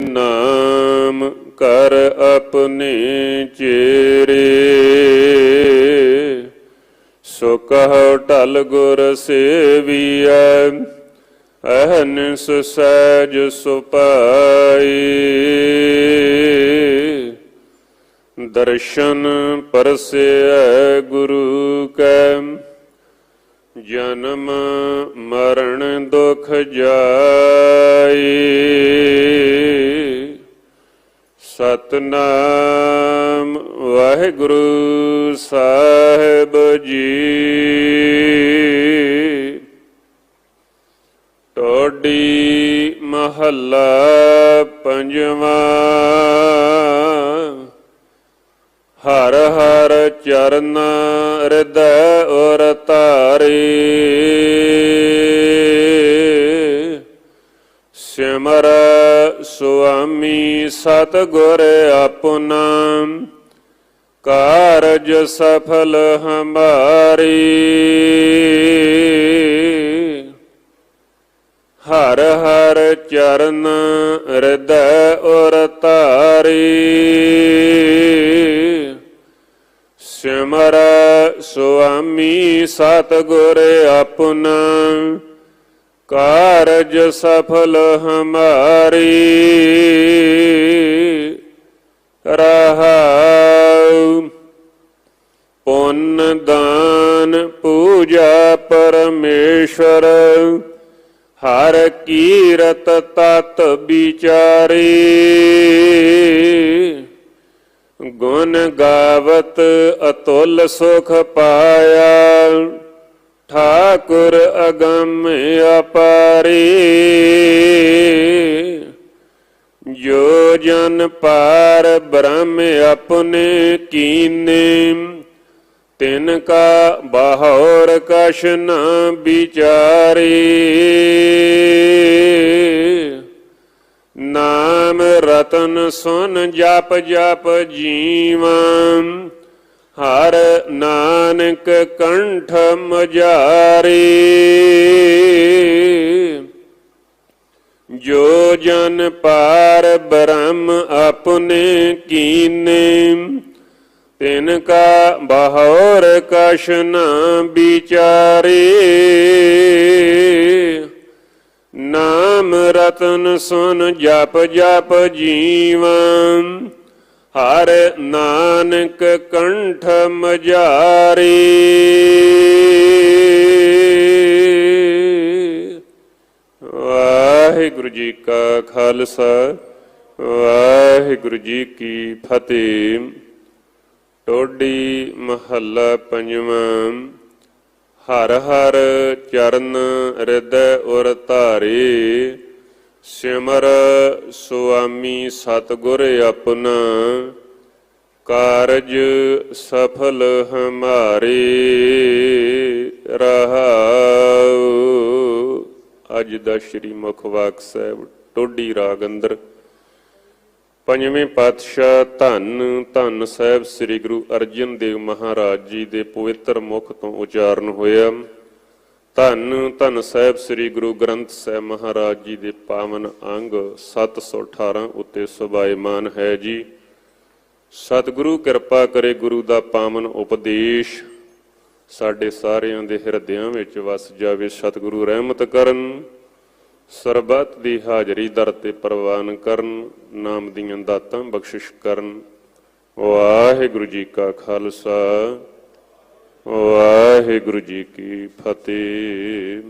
ਨਾਮ ਕਰ ਆਪਣੇ ਚੇਰੇ। ਸੋ ਕਹੋ ਢਲ ਗੁਰ ਸੇਵੀਐ, ਅਹਨਿਸ ਸਹਿਜ ਸੁਪਾਈ। ਦਰਸ਼ਨ ਪਰਸੈ ਗੁਰੂ ਕੈ ਜਨਮ ਮਰਨ ਦੁਖ ਜਾਈ। ਸਤਨਾਮ ਵਾਹਿਗੁਰੂ ਸਾਹਿਬ ਜੀ। ਟੋਡੀ ਮਹੱਲਾ ਪੰਜਵਾਂ। ਹਰ ਹਰ ਚਰਨ ਹਿਰਦੈ ਸਿਮਰ ਸੁਆਮੀ ਸਤਿਗੁਰ ਆਪਣਾ। ਕਾਰਜ ਸਫਲ ਹਮਾਰੀ। ਹਰ ਹਰ ਚਰਨ ਹਿਰਦੈ ਔਰ ਤਾਰੀ। ਸਿਮਰ ਸੁਆਮੀ ਸਤਿਗੁਰ ਆਪਣਾ। ਕਾਰਜ ਸਫਲ ਹਮਾਰੀ। ਰਹਾਉ। ਪੁੰਨ ਦਾਨ ਪੂਜਾ ਪਰਮੇਸ਼ਰ ਹਰ ਕੀਰਤ ਤਤ ਵਿਚਾਰੀ। ਗੁਣ ਗਾਵਤ ਅਤੁਲ ਸੁਖ ਪਾਇਆ। ਠਾਕੁਰ ਅਗੰਮ ਅਪਾਰੀ। ਜੋ ਜਨ ਪਾਰ ਬ੍ਰਹਮ ਆਪਣੇ ਕੀਨੇ, ਤਿਨ ਕਾ ਬਾਹਰ ਕਛ ਨ ਵਿਚਾਰੀ। ਨਾਮ ਰਤਨ ਸੁਨ ਜਪ ਜਪ ਜੀਵਨ ਹਰ ਨਾਨਕ ਕੰਠ ਮਜਾਰੀ। ਜੋ ਜਨ ਪਾਰ ਬ੍ਰਹਮ ਆਪਣੇ ਕੀਨੇ, ਤਿਨ ਕਾ ਬਾਹਰ ਕਛ ਵਿਚਾਰੇ। ਨਾਮ ਰਤਨ ਸੁਨ ਜਪ ਜਪ ਜੀਵਨ ਹਰ ਨਾਨਕ ਕੰਠ ਮਜਾਰੀ। ਵਾਹਿਗੁਰੂ ਜੀ ਕਾ ਖਾਲਸਾ, ਵਾਹਿਗੁਰੂ ਜੀ ਕੀ ਫਤਿਹ। ਟੋਡੀ ਮਹੱਲਾ ਪੰਜਵਾਂ, ਹਰ ਹਰ ਚਰਨ ਹਿਰਦੈ ਉਰ ਧਾਰੇ। ਸਿਮਰ ਸੁਆਮੀ ਸਤਿਗੁਰ ਆਪਣਾ, ਕਾਰਜ ਸਫਲ ਹਮਾਰੇ ਰਹਾਉ। ਅੱਜ ਦਾ ਸ਼੍ਰੀ ਮੁਖਵਾਕ ਸਾਹਿਬ, ਟੋਡੀ ਰਾਗ ਅੰਦਰ। ਪੰਜਵੇਂ ਪਾਤਸ਼ਾਹ ਧੰਨ ਧੰਨ ਸਾਹਿਬ ਸ੍ਰੀ ਗੁਰੂ ਅਰਜਨ ਦੇਵ ਮਹਾਰਾਜ ਜੀ ਦੇ ਪਵਿੱਤਰ ਮੁਖ ਤੋਂ ਉਚਾਰਨ ਹੋਇਆ। ਧੰਨ ਧੰਨ ਸਾਹਿਬ ਸ੍ਰੀ ਗੁਰੂ ਗ੍ਰੰਥ ਸਾਹਿਬ ਮਹਾਰਾਜ ਜੀ ਦੇ ਪਾਵਨ ਅੰਗ 718 ਉੱਤੇ ਸੁਭਾਇਮਾਨ ਹੈ ਜੀ। ਸਤਿਗੁਰੂ ਕਿਰਪਾ ਕਰੇ ਗੁਰੂ ਦਾ ਪਾਵਨ ਉਪਦੇਸ਼ ਸਾਡੇ ਸਾਰਿਆਂ ਦੇ ਹਿਰਦਿਆਂ ਵਿੱਚ ਵਸ ਜਾਵੇ, ਸਤਿਗੁਰੂ ਰਹਿਮਤ ਕਰਨ, ਸਰਬੱਤ ਦੀ ਹਾਜ਼ਰੀ ਦਰ ਤੇ ਪ੍ਰਵਾਨ ਕਰਨ, ਨਾਮ ਦੀਆਂ ਦਾਤਾਂ ਬਖਸ਼ਿਸ਼ ਕਰਨ। ਵਾਹਿਗੁਰੂ ਜੀ ਕਾ ਖਾਲਸਾ। ਵਾਹਿਗੁਰੂ ਜੀ ਕੀ ਫਤਿਹ।